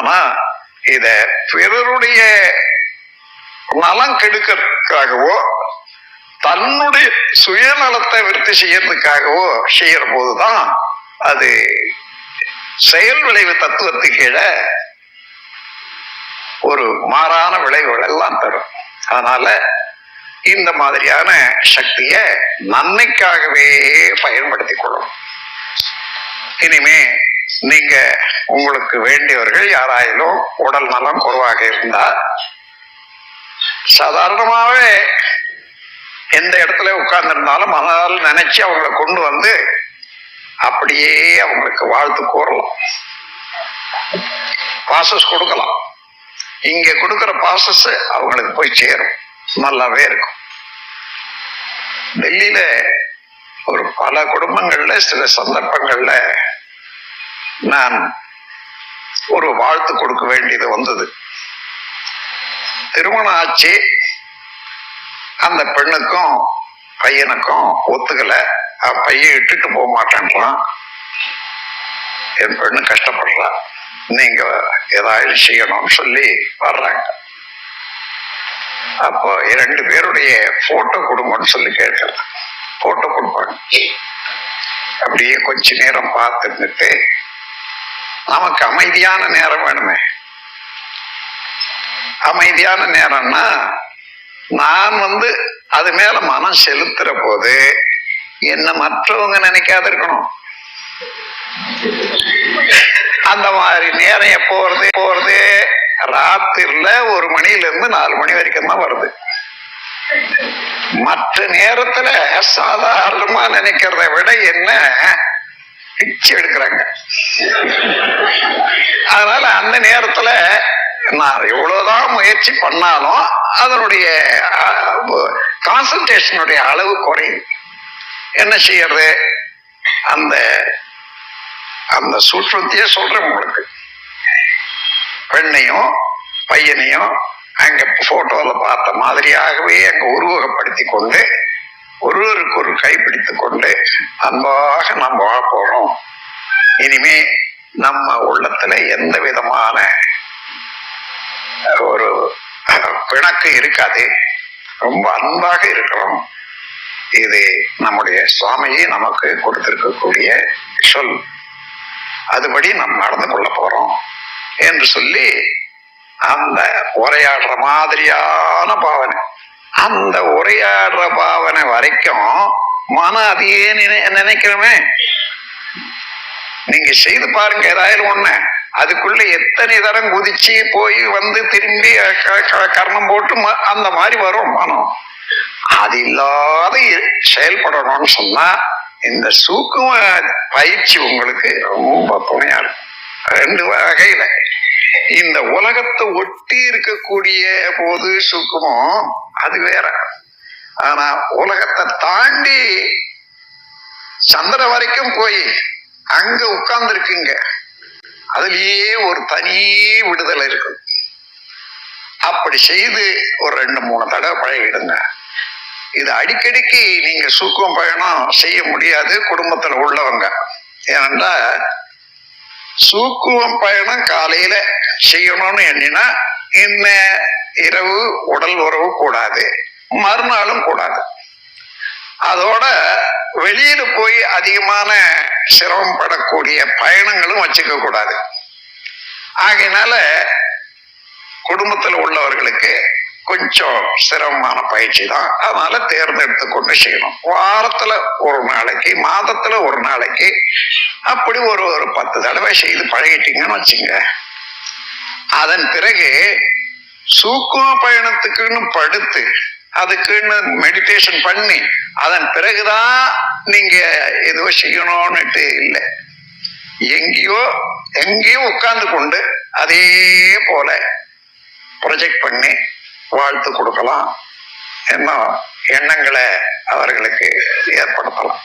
ஆனா இத பிறருடைய நலம் கெடுக்கிறதுக்காகவோ தன்னுடைய சுயநலத்தை விருத்தி செய்யறதுக்காகவோ செய்யற போதுதான் அது செயல் விளைவு தத்துவத்துக்கு கீழே ஒரு மாறான விளைவுகள் எல்லாம் தரும். அதனால இந்த மாதிரியான சக்திய நன்மைக்காகவே பயன்படுத்திக் கொள்ளும் இனிமே நீங்க உங்களுக்கு வேண்டியவர்கள் யாராயிலும் உடல் நலம் குறைவாக இருந்தால் சாதாரணமாகவே எந்த இடத்துல உட்கார்ந்துருந்தாலும் மனதால் நினைச்சு அவங்களை கொண்டு வந்து அப்படியே அவங்களுக்கு வாழ்த்து கூறலாம் பாசஸ் கொடுக்கலாம். இங்க கொடுக்கிற பாசஸ் அவங்களுக்கு போய் சேரும். நல்லாவே இருக்கும். டெல்லியில ஒரு பல குடும்பங்கள்ல சில சந்தர்ப்பங்கள்ல நான் ஒரு வாழ்த்து கொடுக்க வேண்டியது வந்தது. திருமணம் ஆச்சு. அந்த பெண்ணுக்கும் பையனுக்கும் ஒத்துக்கல. பையன் இட்டுட்டு போக மாட்டேன்றான். என் பெண்ணு கஷ்டப்படுறா. நீங்க ஏதாவது செய்யணும்னு சொல்லி வர்றாங்க. அப்போ இரண்டு பேருடைய போட்டோ கொடுங்கன்னு சொல்லி கேட்கலாம் போட்டோ கொடுப்பாங்க. அப்படியே கொஞ்ச நேரம் பார்த்துட்டு நமக்கு அமைதியான நேரம் வேணுமே. அமைதியான நேரம்னா நான் வந்து அது மேல மனம் செலுத்துற போது என்ன மற்றவங்க நினைக்காத இருக்கணும் அந்த மாதிரி நேரம் போறது போறது ராத்திரில ஒரு மணில இருந்து நாலு மணி வரைக்கும் தான் வருது. மற்ற நேரத்துல சாதாரணமா நினைக்கிறத விட என்ன? பிச்சு எடுக்கிறாங்க. அதனால அந்த நேரத்துல நான் எவ்வளவுதான் முயற்சி பண்ணாலும் அதனுடைய கான்சன்ட்ரேஷனுடைய அளவு குறையும். என்ன செய்யறது? அந்த அந்த சூற்றத்தையே சொல்றேன் உங்களுக்கு. பெண்ணையும் பையனையும் அங்க போட்டோல பார்த்த மாதிரியாகவே அங்க உருவகப்படுத்தி கொண்டு ஒருவருக்கு ஒரு கைப்பிடித்து கொண்டு அன்பாக நாம் வாழ போறோம். இனிமே நம்ம உள்ளத்துல எந்த விதமான ஒரு பிணக்கு இருக்காது. ரொம்ப அன்பாக இருக்கிறோம். இது நம்முடைய சுவாமியை நமக்கு கொடுத்திருக்கக்கூடிய சொல். அதுபடி நாம் நடந்து கொள்ள போறோம் என்று சொல்லி அந்த உரையாடுற மாதிரியான பாவனை. அந்த உரையாடுற பாவனை வரைக்கும் மனம் அதையே நினை நினைக்கிறோமே நீங்க செய்து பாருங்க ஏதாவது ஒண்ணு. அதுக்குள்ள எத்தனை தரம் குதிச்சு போய் வந்து திரும்பி கர்ணம் போட்டு அந்த மாதிரி வரும் மனம் அது இல்லாத செயல்படணும்னு சொன்னா இந்த சூக்கும பயிற்சி உங்களுக்கு ரொம்ப துணையா இருக்கும். ரெண்டு வகையில. இந்த உலகத்தை ஒட்டி இருக்கக்கூடிய போது சுக்குமம் அது வேற. ஆனா உலகத்தை தாண்டி சந்திர வரைக்கும் போய் அங்க உட்கார்ந்து இருக்குங்க அதுலயே ஒரு தனி விடுதலை இருக்கு. அப்படி செய்து ஒரு ரெண்டு மூணு தடவை பழகிடுங்க. இது அடிக்கடிக்கு நீங்க சூக்கம் பயணம் செய்ய முடியாது குடும்பத்துல உள்ளவங்க. ஏனென்றா சூக்குவம் பயணம் காலையில செய்யணும்னு எண்ணினா என்ன இரவு உடல் உறவு கூடாது மறுநாளும் கூடாது. அதோட வெளியில போய் அதிகமான சிரமப்படக்கூடிய பயணங்களும் வச்சுக்க கூடாது. ஆகையினால குடும்பத்தில் உள்ளவர்களுக்கு கொஞ்சம் சிரமமான பயிற்சி தான் அதனால தேர்ந்தெடுத்து கொண்டு செய்யணும். வாரத்துல ஒரு நாளைக்கு மாதத்துல ஒரு நாளைக்கு அப்படி ஒரு ஒரு பத்து தடவை செய்து பழகிட்டீங்கன்னு வச்சுங்க. அதன் பிறகு சூக்கும பயணத்துக்குன்னு படுத்து அதுக்குன்னு மெடிடேஷன் பண்ணி அதன் பிறகுதான் நீங்க எதுவோ செய்யணும்னுட்டு இல்லை. எங்கேயோ எங்கேயோ உட்கார்ந்து கொண்டு அதே போல ப்ரொஜெக்ட் பண்ணி வாழ்த்து கொடுக்கலாம். என்ன எண்ணங்களை அவர்களுக்கு ஏற்படுத்தலாம்.